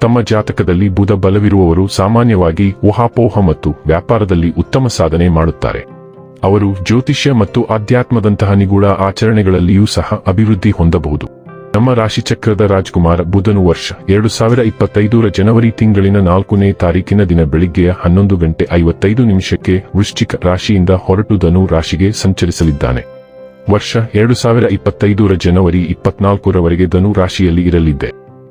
ತಮ್ಮ ಜಾತಕದಲ್ಲಿ ಬುಧ ಬಲವಿರುವವರು ಸಾಮಾನ್ಯವಾಗಿ ಊಹಾಪೋಹ ಮತ್ತು ವ್ಯಾಪಾರದಲ್ಲಿ ಉತ್ತಮ ಸಾಧನೆ ಮಾಡುತ್ತಾರೆ. ಅವರು ಜ್ಯೋತಿಷ್ಯ ಮತ್ತು ಆಧ್ಯಾತ್ಮದಂತಹ ನಿಗೂಢ ಆಚರಣೆಗಳಲ್ಲಿಯೂ ಸಹ ಅಭಿವೃದ್ಧಿ ಹೊಂದಬಹುದು. ನಮ್ಮ ರಾಶಿಚಕ್ರದ ರಾಜ್ಕುಮಾರ ಬುಧನು ವರ್ಷ ಎರಡು ಸಾವಿರ ಇಪ್ಪತ್ತೈದರ ಜನವರಿ ತಿಂಗಳಿನ ನಾಲ್ಕನೇ ತಾರೀಕಿನ ದಿನ ಬೆಳಿಗ್ಗೆಯ ಹನ್ನೊಂದು ಗಂಟೆ ಐವತ್ತೈದು ನಿಮಿಷಕ್ಕೆ ವೃಶ್ಚಿಕ ರಾಶಿಯಿಂದ ಹೊರಟು ಧನು ರಾಶಿಗೆ ಸಂಚರಿಸಲಿದ್ದಾನೆ. ವರ್ಷ ಎರಡು ಸಾವಿರ ಇಪ್ಪತ್ತೈದರ ಜನವರಿ ಇಪ್ಪತ್ನಾಲ್ಕರವರೆಗೆ ಧನು ರಾಶಿಯಲ್ಲಿ ಇರಲಿದ್ದೆ.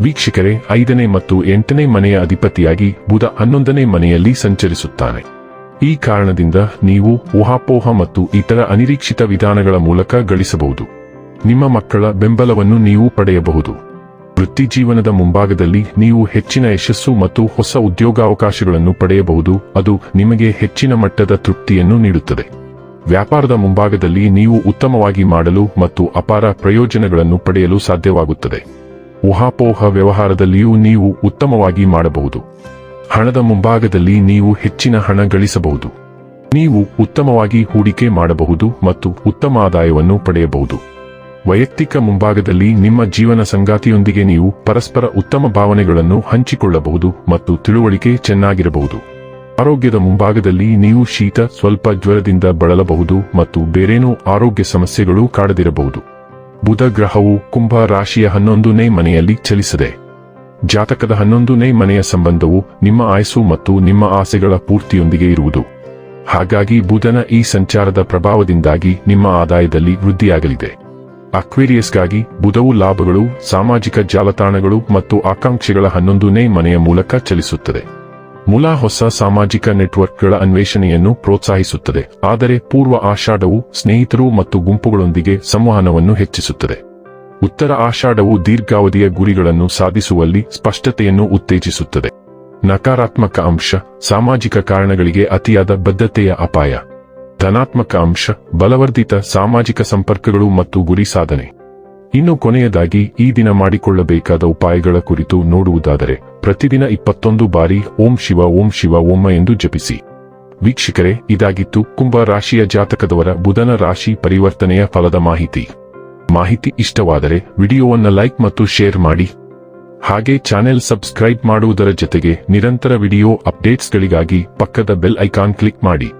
ವೀಕ್ಷಕರೇ, ಐದನೇ ಮತ್ತು ಎಂಟನೇ ಮನೆಯ ಅಧಿಪತಿಯಾಗಿ ಬುಧ ಹನ್ನೊಂದನೇ ಮನೆಯಲ್ಲಿ ಸಂಚರಿಸುತ್ತಾನೆ. ಈ ಕಾರಣದಿಂದ ನೀವು ಊಹಾಪೋಹ ಮತ್ತು ಇತರ ಅನಿರೀಕ್ಷಿತ ವಿಧಾನಗಳ ಮೂಲಕ ಗಳಿಸಬಹುದು. ನಿಮ್ಮ ಮಕ್ಕಳ ಬೆಂಬಲವನ್ನು ನೀವು ಪಡೆಯಬಹುದು. ವೃತ್ತಿ ಜೀವನದ ಮುಂಭಾಗದಲ್ಲಿ ನೀವು ಹೆಚ್ಚಿನ ಯಶಸ್ಸು ಮತ್ತು ಹೊಸ ಉದ್ಯೋಗಾವಕಾಶಗಳನ್ನು ಪಡೆಯಬಹುದು, ಅದು ನಿಮಗೆ ಹೆಚ್ಚಿನ ಮಟ್ಟದ ತೃಪ್ತಿಯನ್ನು ನೀಡುತ್ತದೆ. ವ್ಯಾಪಾರದ ಮುಂಭಾಗದಲ್ಲಿ ನೀವು ಉತ್ತಮವಾಗಿ ಮಾಡಲು ಮತ್ತು ಅಪಾರ ಪ್ರಯೋಜನಗಳನ್ನು ಪಡೆಯಲು ಸಾಧ್ಯವಾಗುತ್ತದೆ. ಊಹಾಪೋಹ ವ್ಯವಹಾರದಲ್ಲಿಯೂ ನೀವು ಉತ್ತಮವಾಗಿ ಮಾಡಬಹುದು. ಹಣದ ಮುಂಭಾಗದಲ್ಲಿ ನೀವು ಹೆಚ್ಚಿನ ಹಣ ಗಳಿಸಬಹುದು. ನೀವು ಉತ್ತಮವಾಗಿ ಹೂಡಿಕೆ ಮಾಡಬಹುದು ಮತ್ತು ಉತ್ತಮ ಆದಾಯವನ್ನು ಪಡೆಯಬಹುದು. ವೈಯಕ್ತಿಕ ಮುಂಭಾಗದಲ್ಲಿ ನಿಮ್ಮ ಜೀವನ ಸಂಗಾತಿಯೊಂದಿಗೆ ನೀವು ಪರಸ್ಪರ ಉತ್ತಮ ಭಾವನೆಗಳನ್ನು ಹಂಚಿಕೊಳ್ಳಬಹುದು ಮತ್ತು ತಿಳುವಳಿಕೆ ಚೆನ್ನಾಗಿರಬಹುದು. ಆರೋಗ್ಯದ ಮುಂಭಾಗದಲ್ಲಿ ನೀವು ಶೀತ, ಸ್ವಲ್ಪ ಜ್ವರದಿಂದ ಬಳಲಬಹುದು ಮತ್ತು ಬೇರೇನೂ ಆರೋಗ್ಯ ಸಮಸ್ಯೆಗಳು ಕಾಡದಿರಬಹುದು. ಬುಧ ಗ್ರಹವು ಕುಂಭ ರಾಶಿಯ ಹನ್ನೊಂದನೇ ಮನೆಯಲ್ಲಿ ಚಲಿಸಿದೆ. ಜಾತಕದ ಹನ್ನೊಂದನೇ ಮನೆಯ ಸಂಬಂಧವು ನಿಮ್ಮ ಆಯಸ್ಸು ಮತ್ತು ನಿಮ್ಮ ಆಸೆಗಳ ಪೂರ್ತಿಯೊಂದಿಗೆ ಇರುವುದು. ಹಾಗಾಗಿ ಬುಧನ ಈ ಸಂಚಾರದ ಪ್ರಭಾವದಿಂದಾಗಿ ನಿಮ್ಮ ಆದಾಯದಲ್ಲಿ ವೃದ್ಧಿಯಾಗಲಿದೆ. ಅಕ್ವೇರಿಯಸ್ಗಾಗಿ ಬುಧವು ಲಾಭಗಳು, ಸಾಮಾಜಿಕ ಜಾಲತಾಣಗಳು ಮತ್ತು ಆಕಾಂಕ್ಷೆಗಳ ಹನ್ನೊಂದನೇ ಮನೆಯ ಮೂಲಕ ಚಲಿಸುತ್ತದೆ. ಮೂಲ ಹೊಸ ಸಾಮಾಜಿಕ ನೆಟ್ವರ್ಕ್ಗಳ ಅನ್ವೇಷಣೆಯನ್ನು ಪ್ರೋತ್ಸಾಹಿಸುತ್ತದೆ. ಆದರೆ ಪೂರ್ವ ಆಷಾಢವು ಸ್ನೇಹಿತರು ಮತ್ತು ಗುಂಪುಗಳೊಂದಿಗೆ ಸಂವಹನವನ್ನು ಹೆಚ್ಚಿಸುತ್ತದೆ. ಉತ್ತರ ಆಷಾಢವು ದೀರ್ಘಾವಧಿಯ ಗುರಿಗಳನ್ನು ಸಾಧಿಸುವಲ್ಲಿ ಸ್ಪಷ್ಟತೆಯನ್ನು ಉತ್ತೇಜಿಸುತ್ತದೆ. ನಕಾರಾತ್ಮಕ ಅಂಶ, ಸಾಮಾಜಿಕ ಕಾರಣಗಳಿಗೆ ಅತಿಯಾದ ಬದ್ಧತೆಯ ಅಪಾಯ. ಧನಾತ್ಮಕ ಅಂಶ, ಬಲವರ್ಧಿತ ಸಾಮಾಜಿಕ ಸಂಪರ್ಕಗಳು ಮತ್ತು ಗುರಿ ಸಾಧನೆ. ಇನ್ನು ಕೊನೆಯದಾಗಿ ಈ ದಿನ ಮಾಡಿಕೊಳ್ಳಬೇಕಾದ ಉಪಾಯಗಳ ಕುರಿತು ನೋಡುವುದಾದರೆ ಪ್ರತಿದಿನ ಇಪ್ಪತ್ತೊಂದು ಬಾರಿ ಓಂ ಶಿವ ಓಂ ಶಿವ ಓಂ ಎಂದು ಜಪಿಸಿ. ವೀಕ್ಷಕರೇ, ಇದಾಗಿತ್ತು ಕುಂಭ ರಾಶಿಯ ಜಾತಕದವರ ಬುಧನ ರಾಶಿ ಪರಿವರ್ತನೆಯ ಫಲದ ಮಾಹಿತಿ. ಮಾಹಿತಿ ಇಷ್ಟವಾದರೆ ವಿಡಿಯೋವನ್ನ ಲೈಕ್ ಮತ್ತು ಶೇರ್ ಮಾಡಿ. ಹಾಗೆ ಚಾನೆಲ್ ಸಬ್ಸ್ಕ್ರೈಬ್ ಮಾಡುವುದರ ಜೊತೆಗೆ ನಿರಂತರ ವಿಡಿಯೋ ಅಪ್ಡೇಟ್ಸ್ಗಳಿಗಾಗಿ ಪಕ್ಕದ ಬೆಲ್ ಐಕಾನ್ ಕ್ಲಿಕ್ ಮಾಡಿ.